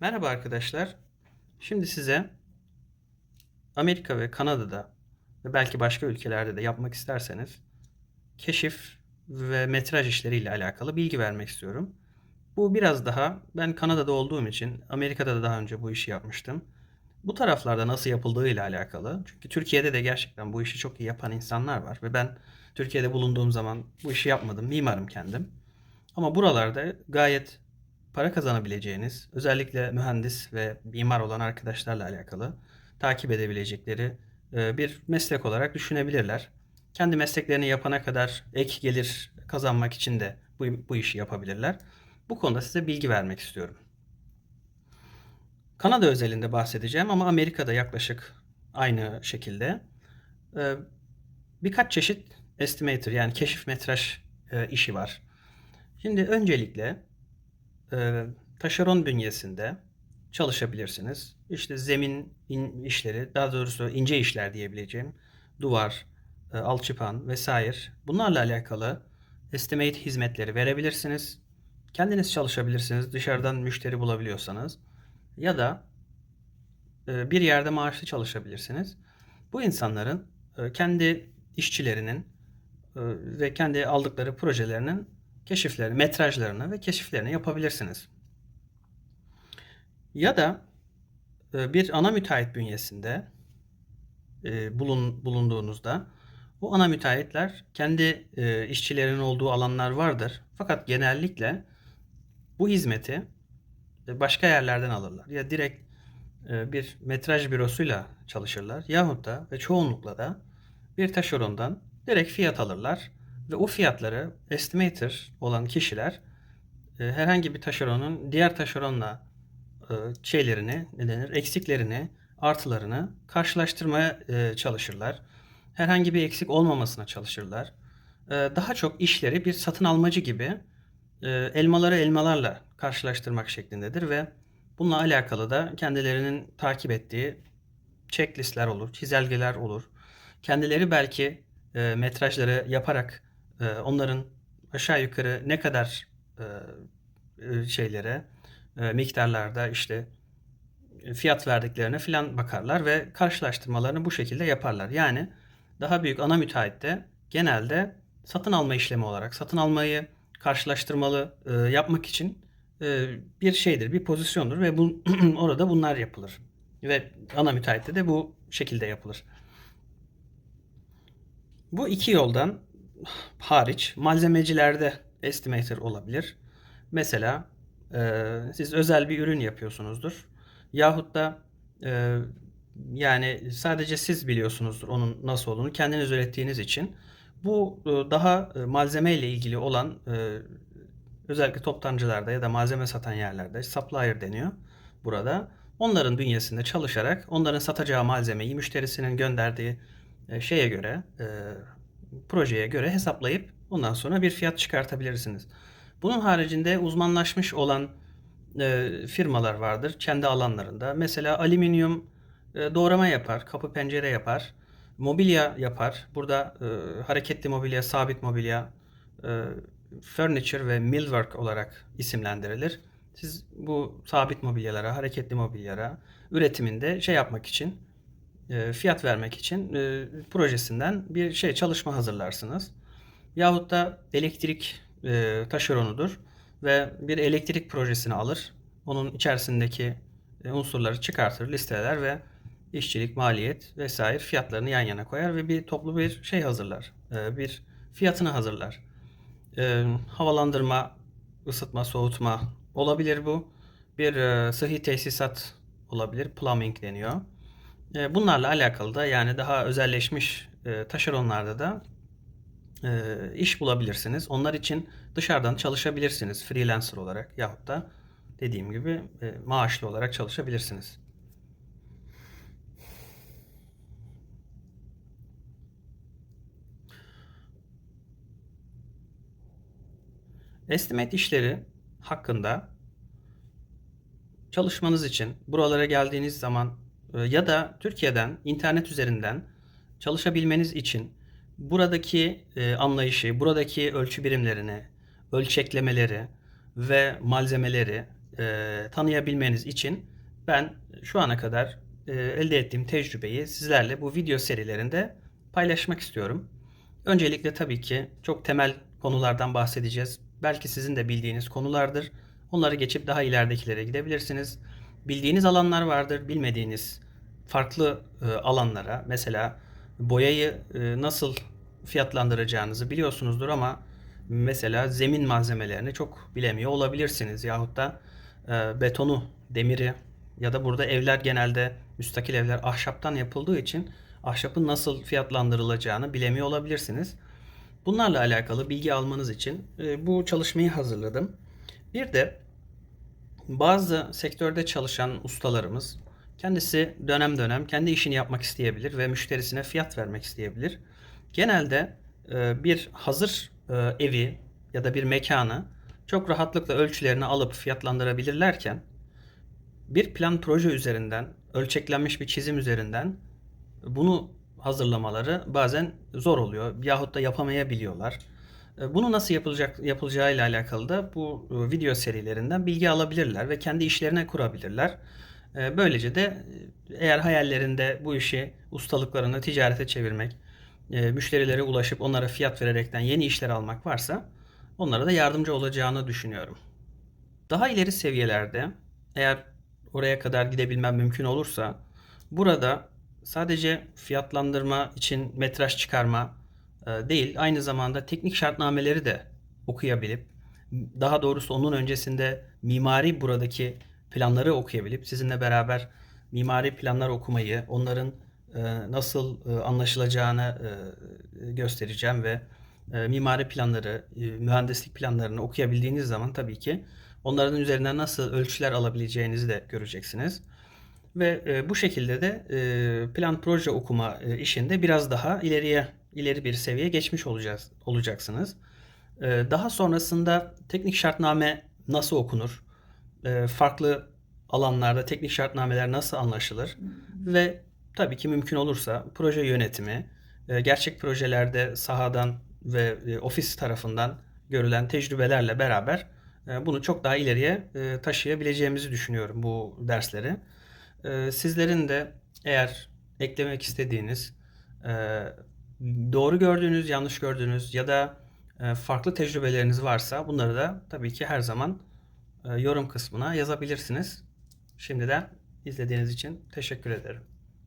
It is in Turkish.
Merhaba arkadaşlar. Şimdi size Amerika ve Kanada'da ve belki başka ülkelerde de yapmak isterseniz keşif ve metraj işleriyle alakalı bilgi vermek istiyorum. Bu biraz daha ben Kanada'da olduğum için Amerika'da da daha önce bu işi yapmıştım. Bu taraflarda nasıl yapıldığıyla alakalı. Çünkü Türkiye'de de gerçekten bu işi çok iyi yapan insanlar var ve ben Türkiye'de bulunduğum zaman bu işi yapmadım. Mimarım kendim. Ama buralarda gayet para kazanabileceğiniz, özellikle mühendis ve mimar olan arkadaşlarla alakalı takip edebilecekleri e, bir meslek olarak düşünebilirler. Kendi mesleklerini yapana kadar ek gelir kazanmak için de bu, bu işi yapabilirler. Bu konuda size bilgi vermek istiyorum. Kanada özelinde bahsedeceğim ama Amerika'da yaklaşık aynı şekilde. E, birkaç çeşit estimator yani keşif metraj e, işi var. Şimdi öncelikle e, taşeron bünyesinde çalışabilirsiniz. İşte zemin in- işleri, daha doğrusu ince işler diyebileceğim, duvar, e, alçıpan vesaire bunlarla alakalı estimate hizmetleri verebilirsiniz. Kendiniz çalışabilirsiniz dışarıdan müşteri bulabiliyorsanız ya da e, bir yerde maaşlı çalışabilirsiniz. Bu insanların e, kendi işçilerinin ve kendi aldıkları projelerinin keşiflerini, metrajlarını ve keşiflerini yapabilirsiniz. Ya da e, bir ana müteahhit bünyesinde e, bulun, bulunduğunuzda o ana müteahhitler kendi e, işçilerinin olduğu alanlar vardır. Fakat genellikle bu hizmeti başka yerlerden alırlar. Ya direkt bir metraj bürosuyla çalışırlar yahut da ve çoğunlukla da bir taşerondan direkt fiyat alırlar ve o fiyatları estimator olan kişiler e, herhangi bir taşeronun diğer taşeronla e, şeylerini, ne denir, eksiklerini, artılarını karşılaştırmaya e, çalışırlar. Herhangi bir eksik olmamasına çalışırlar. E, daha çok işleri bir satın almacı gibi e, elmaları elmalarla karşılaştırmak şeklindedir ve bununla alakalı da kendilerinin takip ettiği checklistler olur, çizelgeler olur. Kendileri belki e, metrajları yaparak e, onların aşağı yukarı ne kadar e, e, şeylere e, miktarlarda işte fiyat verdiklerine filan bakarlar ve karşılaştırmalarını bu şekilde yaparlar. Yani daha büyük ana müteahhitte genelde satın alma işlemi olarak satın almayı karşılaştırmalı e, yapmak için e, bir şeydir, bir pozisyondur ve bu, orada bunlar yapılır. Ve ana müteahhitte de bu şekilde yapılır. Bu iki yoldan hariç malzemecilerde estimator olabilir. Mesela e, siz özel bir ürün yapıyorsunuzdur. Yahut da e, yani sadece siz biliyorsunuzdur onun nasıl olduğunu kendiniz ürettiğiniz için. Bu e, daha e, malzeme ile ilgili olan e, özellikle toptancılarda ya da malzeme satan yerlerde supplier deniyor burada. Onların bünyesinde çalışarak onların satacağı malzemeyi müşterisinin gönderdiği e, şeye göre, e, projeye göre hesaplayıp ondan sonra bir fiyat çıkartabilirsiniz. Bunun haricinde uzmanlaşmış olan e, firmalar vardır kendi alanlarında. Mesela alüminyum e, doğrama yapar, kapı pencere yapar, mobilya yapar. Burada e, hareketli mobilya, sabit mobilya, e, furniture ve millwork olarak isimlendirilir. Siz bu sabit mobilyalara, hareketli mobilyalara üretiminde şey yapmak için, e, fiyat vermek için e, projesinden bir şey çalışma hazırlarsınız. Yahut da elektrik e, taşeronudur ve bir elektrik projesini alır. Onun içerisindeki unsurları çıkartır, listeler ve işçilik, maliyet vesaire fiyatlarını yan yana koyar ve bir toplu bir şey hazırlar. Bir fiyatını hazırlar. Havalandırma, ısıtma, soğutma olabilir bu. Bir sıhhi tesisat olabilir. Plumbing deniyor. E, bunlarla alakalı da yani daha özelleşmiş e, taşeronlarda da e, iş bulabilirsiniz. Onlar için dışarıdan çalışabilirsiniz freelancer olarak yahut da dediğim gibi maaşlı olarak çalışabilirsiniz. Estimate işleri hakkında çalışmanız için buralara geldiğiniz zaman ya da Türkiye'den internet üzerinden çalışabilmeniz için buradaki e, anlayışı, buradaki ölçü birimlerini, ölçeklemeleri ve malzemeleri e, tanıyabilmeniz için ben şu ana kadar e, elde ettiğim tecrübeyi sizlerle bu video serilerinde paylaşmak istiyorum. Öncelikle tabii ki çok temel konulardan bahsedeceğiz. Belki sizin de bildiğiniz konulardır. Onları geçip daha ileridekilere gidebilirsiniz. Bildiğiniz alanlar vardır, bilmediğiniz farklı e, alanlara mesela boyayı e, nasıl fiyatlandıracağınızı biliyorsunuzdur ama mesela zemin malzemelerini çok bilemiyor olabilirsiniz yahut da e, betonu, demiri ya da burada evler genelde müstakil evler ahşaptan yapıldığı için ahşapın nasıl fiyatlandırılacağını bilemiyor olabilirsiniz. Bunlarla alakalı bilgi almanız için e, bu çalışmayı hazırladım. Bir de bazı sektörde çalışan ustalarımız kendisi dönem dönem kendi işini yapmak isteyebilir ve müşterisine fiyat vermek isteyebilir. Genelde e, bir hazır e, evi ya da bir mekanı çok rahatlıkla ölçülerini alıp fiyatlandırabilirlerken bir plan proje üzerinden, ölçeklenmiş bir çizim üzerinden bunu hazırlamaları bazen zor oluyor yahut da yapamayabiliyorlar. E, Bunu nasıl yapılacak yapılacağı ile alakalı da bu video serilerinden bilgi alabilirler ve kendi işlerine kurabilirler. E, Böylece de e, eğer hayallerinde bu işi ustalıklarını ticarete çevirmek, e, müşterilere ulaşıp onlara fiyat vererekten yeni işler almak varsa onlara da yardımcı olacağını düşünüyorum. Daha ileri seviyelerde eğer oraya kadar gidebilmem mümkün olursa burada sadece fiyatlandırma için metraj çıkarma e, değil aynı zamanda teknik şartnameleri de okuyabilip daha doğrusu onun öncesinde mimari buradaki planları okuyabilip sizinle beraber mimari planlar okumayı, onların e, nasıl e, anlaşılacağını e, göstereceğim ve mimari planları, mühendislik planlarını okuyabildiğiniz zaman tabii ki onların üzerinden nasıl ölçüler alabileceğinizi de göreceksiniz. Ve bu şekilde de plan proje okuma işinde biraz daha ileriye ileri bir seviyeye geçmiş olacağız olacaksınız. Daha sonrasında teknik şartname nasıl okunur? E, farklı alanlarda teknik şartnameler nasıl anlaşılır? Ve tabii ki mümkün olursa proje yönetimi, e, gerçek projelerde sahadan ve e, ofis tarafından görülen tecrübelerle beraber e, bunu çok daha ileriye e, taşıyabileceğimizi düşünüyorum bu dersleri. E, Sizlerin de eğer eklemek istediğiniz, e, doğru gördüğünüz, yanlış gördüğünüz ya da farklı tecrübeleriniz varsa bunları da tabii ki her zaman yorum kısmına yazabilirsiniz. Şimdiden izlediğiniz için teşekkür ederim.